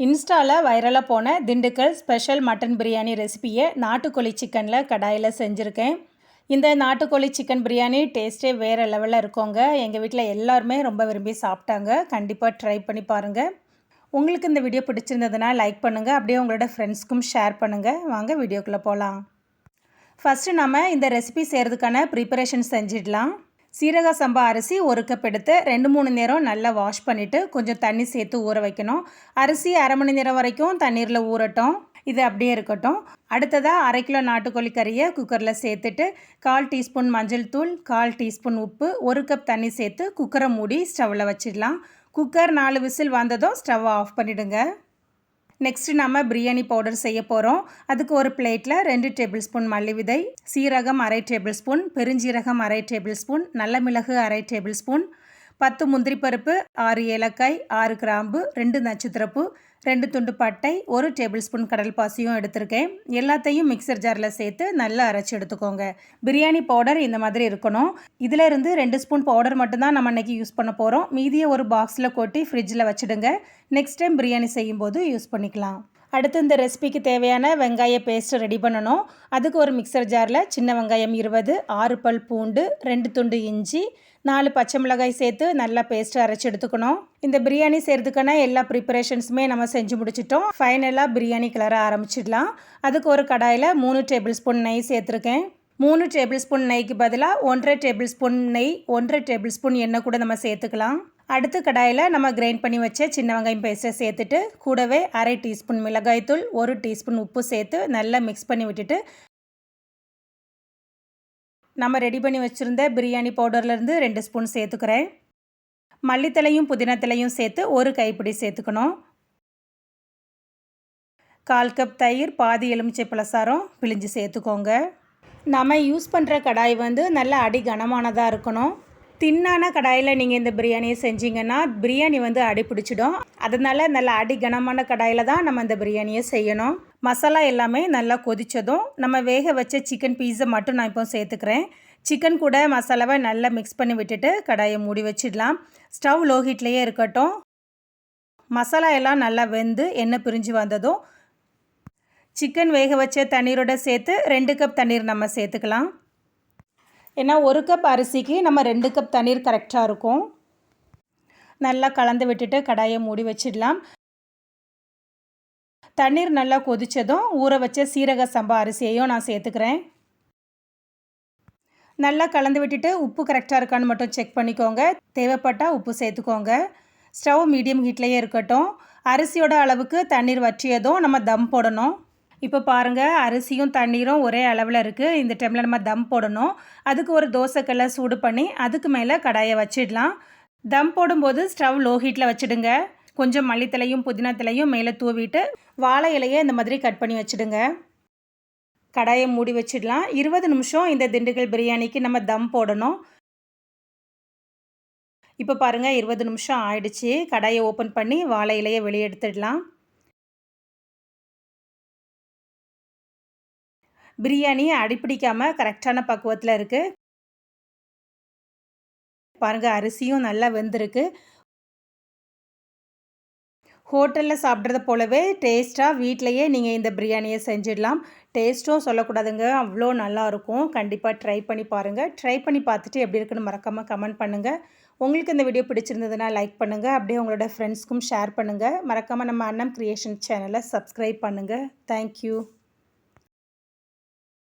இன்ஸ்டாவில் வைரலாக போன திண்டுக்கல் ஸ்பெஷல் மட்டன் பிரியாணி ரெசிபியை நாட்டுக்கோழி சிக்கனில் கடாயில் செஞ்சுருக்கேன். இந்த நாட்டுக்கோழி சிக்கன் பிரியாணி டேஸ்ட்டே வேறு லெவலில் இருக்கோங்க. எங்கள் வீட்டில் எல்லாருமே ரொம்ப விரும்பி சாப்பிட்டாங்க. கண்டிப்பாக ட்ரை பண்ணி பாருங்கள் உங்களுக்கு இந்த வீடியோ பிடிச்சிருந்ததுன்னா லைக் பண்ணுங்கள் அப்படியே உங்களோட ஃப்ரெண்ட்ஸ்க்கும் ஷேர் பண்ணுங்கள் வாங்க வீடியோக்குள்ளே போகலாம் ஃபஸ்ட்டு நம்ம இந்த ரெசிபி செய்கிறதுக்கான ப்ரிப்பரேஷன் செஞ்சிடலாம். சீரக சம்பா அரிசி ஒரு கப் எடுத்து ரெண்டு மூணு நேரம் நல்லா வாஷ் பண்ணிவிட்டு கொஞ்சம் தண்ணி சேர்த்து ஊற வைக்கணும். அரிசி அரை மணி நேரம் வரைக்கும் தண்ணீரில் ஊறட்டும். இது அப்படியே இருக்கட்டும். அடுத்ததாக அரை கிலோ நாட்டுக்கோழி கறியை குக்கரில் சேர்த்துட்டு கால் டீஸ்பூன் மஞ்சள் தூள் கால் டீஸ்பூன் உப்பு ஒரு கப் தண்ணி சேர்த்து குக்கரை மூடி ஸ்டவ்வில் வச்சிடலாம். குக்கர் நாலு விசில் வந்ததும் ஸ்டவ் ஆஃப் பண்ணிவிடுங்க நெக்ஸ்ட்டு நம்ம பிரியாணி பவுடர் செய்ய போகிறோம் அதுக்கு ஒரு பிளேட்டில் ரெண்டு டேபிள் ஸ்பூன் மல்லி விதை சீரகம் அரை டேபிள் ஸ்பூன் பெருஞ்சீரகம் அரை டேபிள் ஸ்பூன் நல்ல மிளகு அரை டேபிள் ஸ்பூன் பத்து முந்திரி பருப்பு ஆறு ஏலக்காய் ஆறு கிராம்பு ரெண்டு நட்சத்திரப்பு ரெண்டு துண்டு பட்டை ஒரு டேபிள் ஸ்பூன் கடல் பாசியும் எடுத்திருக்கேன். எல்லாத்தையும் மிக்சர் ஜாரில் சேர்த்து நல்லா அரைச்சி எடுத்துக்கோங்க. பிரியாணி பவுடர் இந்த மாதிரி இருக்கணும். இதில் இருந்து ரெண்டு ஸ்பூன் பவுடர் மட்டும்தான் நம்ம அன்றைக்கி யூஸ் பண்ண போகிறோம் மீதியை ஒரு பாக்ஸில் கொட்டி ஃப்ரிட்ஜில் வச்சுடுங்க. நெக்ஸ்ட் டைம் பிரியாணி செய்யும்போது யூஸ் பண்ணிக்கலாம். அடுத்து இந்த ரெசிபிக்கு தேவையான வெங்காய பேஸ்ட்டு ரெடி பண்ணணும். அதுக்கு ஒரு மிக்சர் ஜாரில் சின்ன வெங்காயம் இருபது ஆறு பல் பூண்டு ரெண்டு துண்டு இஞ்சி நாலு பச்சை மிளகாய் சேர்த்து நல்லா பேஸ்ட்டு அரைச்சி எடுத்துக்கணும். இந்த பிரியாணி செய்கிறதுக்கான எல்லா ப்ரிப்பரேஷன்ஸுமே நம்ம செஞ்சு முடிச்சிட்டோம். ஃபைனலாக பிரியாணி கிளற ஆரம்பிச்சிடலாம். அதுக்கு ஒரு கடாயில் மூணு டேபிள் ஸ்பூன் நெய் சேர்த்துருக்கேன். மூணு டேபிள் ஸ்பூன் நெய்க்கு பதிலாக ஒன்றரை டேபிள் ஸ்பூன் நெய் ஒன்றரை டேபிள் ஸ்பூன் எண்ணெய் கூட நம்ம சேர்த்துக்கலாம். அடுத்து கடாயில் நம்ம கிரைண்ட் பண்ணி வச்ச சின்ன வெங்காயம் பேஸ்ட்டை சேர்த்துட்டு கூடவே அரை டீஸ்பூன் மிளகாய்த்தூள் ஒரு டீஸ்பூன் உப்பு சேர்த்து நல்லா மிக்ஸ் பண்ணி விட்டுட்டு நம்ம ரெடி பண்ணி வச்சுருந்த பிரியாணி பவுடர்லேருந்து ரெண்டு ஸ்பூன் சேர்த்துக்கிறேன். மல்லித்தலையும் புதினத்தலையும் சேர்த்து ஒரு கைப்பிடி சேர்த்துக்கணும். கால் கப் தயிர் பாதி எலுமிச்சை பழசாரம் பிழிஞ்சு சேர்த்துக்கோங்க. நம்ம யூஸ் பண்ணுற கடாய் வந்து நல்ல அடி கனமானதாக இருக்கணும். தின்னான கடாயில் நீங்கள் இந்த பிரியாணியை செஞ்சீங்கன்னா பிரியாணி வந்து அடி பிடிச்சிடும். அதனால் நல்ல அடி கனமான கடாயில் தான் நம்ம இந்த பிரியாணியை செய்யணும். மசாலா எல்லாமே நல்லா கொதித்ததும் நம்ம வேக வச்ச சிக்கன் பீஸை மட்டும் நான் இப்போ சேர்த்துக்கிறேன். சிக்கன் கூட மசாலாவை நல்லா மிக்ஸ் பண்ணி விட்டுட்டு கடாயை மூடி வச்சிடலாம். ஸ்டவ் லோ ஹீட்லேயே இருக்கட்டும். மசாலா எல்லாம் நல்லா வெந்து எண்ணெய் பிரிஞ்சு வந்ததும் சிக்கன் வேக வச்ச தண்ணீரோட சேர்த்து ரெண்டு கப் தண்ணீர் நம்ம சேர்த்துக்கலாம். ஏன்னா ஒரு கப் அரிசிக்கு நம்ம ரெண்டு கப் தண்ணீர் கரெக்டாக இருக்கும். நல்லா கலந்து விட்டுட்டு கடாயை மூடி வச்சிடலாம். தண்ணீர் நல்லா கொதித்ததும் ஊற வச்ச சீரக சம்பா அரிசியையும் நான் சேர்த்துக்கிறேன். நல்லா கலந்து விட்டுட்டு உப்பு கரெக்டாக இருக்கான்னு மட்டும் செக் பண்ணிக்கோங்க. தேவைப்பட்டால் உப்பு சேர்த்துக்கோங்க. ஸ்டவ் மீடியம் ஹீட்லேயே இருக்கட்டும். அரிசியோட அளவுக்கு தண்ணீர் வற்றியதும் நம்ம தம் போடணும். இப்போ பாருங்கள் அரிசியும் தண்ணீரும் ஒரே அளவில் இருக்குது இந்த டைமில் நம்ம தம் போடணும். அதுக்கு ஒரு தோசைக்கல்லை சூடு பண்ணி அதுக்கு மேலே கடாயை வச்சிடலாம். தம் போடும்போது ஸ்டவ் லோ ஹீட்டில் வச்சுடுங்க. கொஞ்சம் மல்லித்தலையும் புதினத்தலையும் மேலே தூவிட்டு வாழை இலையை இந்த மாதிரி கட் பண்ணி வச்சுடுங்க. கடாயை மூடி வச்சிடலாம். இருபது நிமிஷம் இந்த திண்டுக்கல் பிரியாணிக்கு நம்ம தம் போடணும். இப்போ பாருங்கள் இருபது நிமிஷம் ஆயிடுச்சு. கடாயை ஓப்பன் பண்ணி வாழை இலையை வெளியே எடுத்துடலாம். பிரியாணி அடிப்பிடிக்காமல் கரெக்டான பக்குவத்தில் இருக்குது பாருங்கள் அரிசியும் நல்லா வெந்திருக்கு. ஹோட்டலில் சாப்பிட்றத போலவே டேஸ்ட்டாக வீட்லேயே நீங்கள் இந்த பிரியாணியை செஞ்சிடலாம். டேஸ்ட்டும் சொல்லக்கூடாதுங்க. அவ்வளோ நல்லாயிருக்கும். கண்டிப்பாக ட்ரை பண்ணி பாருங்கள் ட்ரை பண்ணி பார்த்துட்டு எப்படி இருக்குன்னு மறக்காமல் கமெண்ட் பண்ணுங்கள் உங்களுக்கு இந்த வீடியோ பிடிச்சிருந்ததுன்னா லைக் பண்ணுங்கள் அப்படியே உங்களோட ஃப்ரெண்ட்ஸ்க்கும் ஷேர் பண்ணுங்கள் மறக்காமல் நம்ம அண்ணம் க்ரியேஷன் சேனலை சப்ஸ்கிரைப் பண்ணுங்கள் தேங்க்யூ